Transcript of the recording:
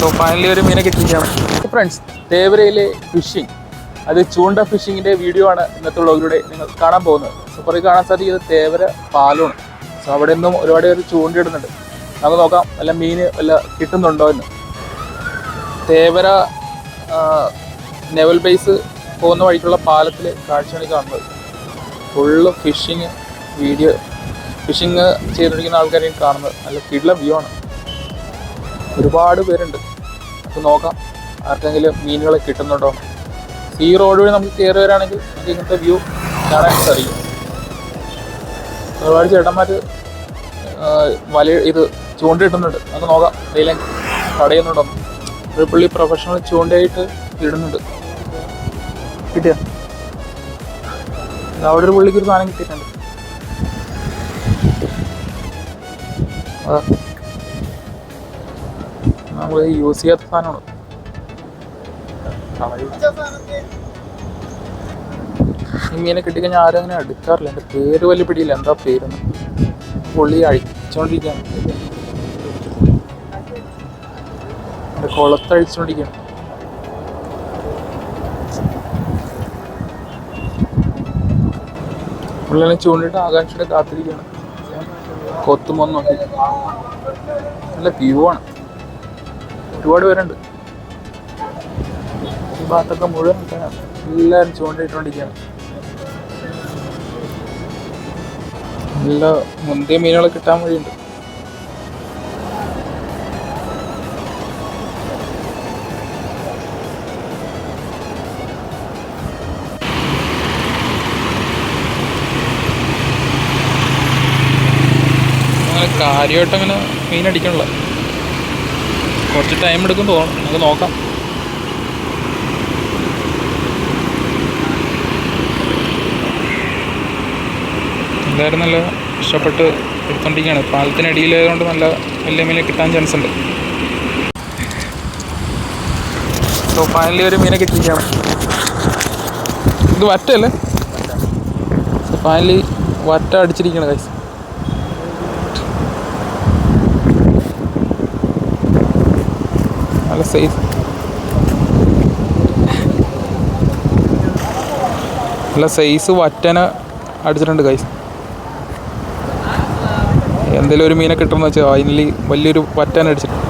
So finally ഒരു മീനെ കിട്ടിയിരിക്കുകയാണ്. ഫ്രണ്ട്സ് തേവരയിലെ ഫിഷിംഗ് അത് ചൂണ്ട ഫിഷിങ്ങിന്റെ വീഡിയോ ആണ് ഇന്നത്തെ വ്ളോഗിലൂടെ നിങ്ങൾ കാണാൻ പോകുന്നത്. സോ കുറേ കാണാൻ സാധിക്കുന്നത് തേവര പാലമാണ് സോ അവിടെ നിന്നും ഒരുപാട് പേര് ചൂണ്ടയിടുന്നുണ്ട്. നമുക്ക് നോക്കാം വല്ല മീൻ വല്ല കിട്ടുന്നുണ്ടോ എന്ന്. തേവര നെവൽ ബേസ് പോകുന്ന വഴിക്കുള്ള പാലത്തിൽ കാഴ്ചയാണ് കാണുന്നത്. ഫുള്ള് ഫിഷിങ് വീഡിയോ ഫിഷിങ് ചെയ്തുകൊണ്ടിരിക്കുന്ന ആൾക്കാരെയും കാണുന്നത്. നല്ല കിടില വ്യൂ ആണ്. ഒരുപാട് പേരുണ്ട്. നമുക്ക് നോക്കാം. ആർക്കെങ്കിലും മീനുകളെ കിട്ടുന്നുണ്ടോ? ഈ റോഡ് വഴി നമുക്ക് കയറി വരാണെങ്കിൽ നമുക്ക് ഇങ്ങനത്തെ വ്യൂ കാണാൻ സാധിക്കും. ഒരുപാട് ചേട്ടന്മാർ വല ഇത് ചൂണ്ടയിടുന്നുണ്ട്. നമുക്ക് നോക്കാം. എന്തെങ്കിലും തടയുന്നുണ്ടോ? ഒരു പുള്ളി പ്രൊഫഷണൽ ചൂണ്ടയായിട്ട് ഇടുന്നുണ്ട്. കിട്ടിയ? അവിടെ ഒരു പുള്ളിക്ക് ഒരു സാധനം കിട്ടിയിട്ടുണ്ട്. അതാ. നമ്മൾ യൂസ് ചെയ്യാത്ത സാധനമാണ്. ഈ മീനെ കിട്ടിക്കഴിഞ്ഞാൽ ആരും അങ്ങനെ എടുക്കാറില്ല. എന്റെ പേര് വലിയ പിടിയില്ല. എന്താ പേരെന്ന്. പുള്ളി അഴിച്ചുകൊണ്ടിരിക്കുകയാണ് എന്റെ കുളത്തഴിച്ചുകൊണ്ടിരിക്കുകയാണ് പുള്ളിനെ ചൂണ്ടിട്ട് ആകാംക്ഷയുടെ കാത്തിരിക്കുകയാണ് കൊത്തുമൊന്നും നല്ല വ്യൂ ആണ്. ഒരുപാട് പേരുണ്ട് ഈ ഭാഗത്തൊക്കെ മുഴുവൻ. എല്ലാവരും ചൂണ്ടിട്ടുകൊണ്ടിരിക്കുകയാണ് നല്ല മുന്തിയ മീനുകൾ കിട്ടാൻ വഴിയുണ്ട് കാര്യമായിട്ട് അങ്ങനെ മീൻ അടിക്കണില്ല കുറച്ച് ടൈം എടുക്കും തോന്നും നമുക്ക് നോക്കാം. എന്തായാലും നല്ല ഇഷ്ടപ്പെട്ട് എടുത്തോണ്ടിരിക്കുകയാണ്. പാലത്തിനടിയിലായതുകൊണ്ട് നല്ല വലിയ മീനെ കിട്ടാൻ ചാൻസ് ഉണ്ട്. സോ ഫൈനലി ഒരു മീനെ കിട്ടിയിരിക്കുകയാണ്. ഇത് വറ്റല്ലേ ഫൈനലി വറ്റ അടിച്ചിരിക്കുകയാണ് കൈസ് നല്ല السيد നല്ല സൈസ് വറ്റന അടിച്ചിട്ടുണ്ട് കൈസ് എന്തെങ്കിലും ഒരു മീനെ കിട്ടുമെന്ന് വെച്ചാൽ ഫൈനലി വലിയൊരു വറ്റാൻ അടിച്ചിട്ടുണ്ട്.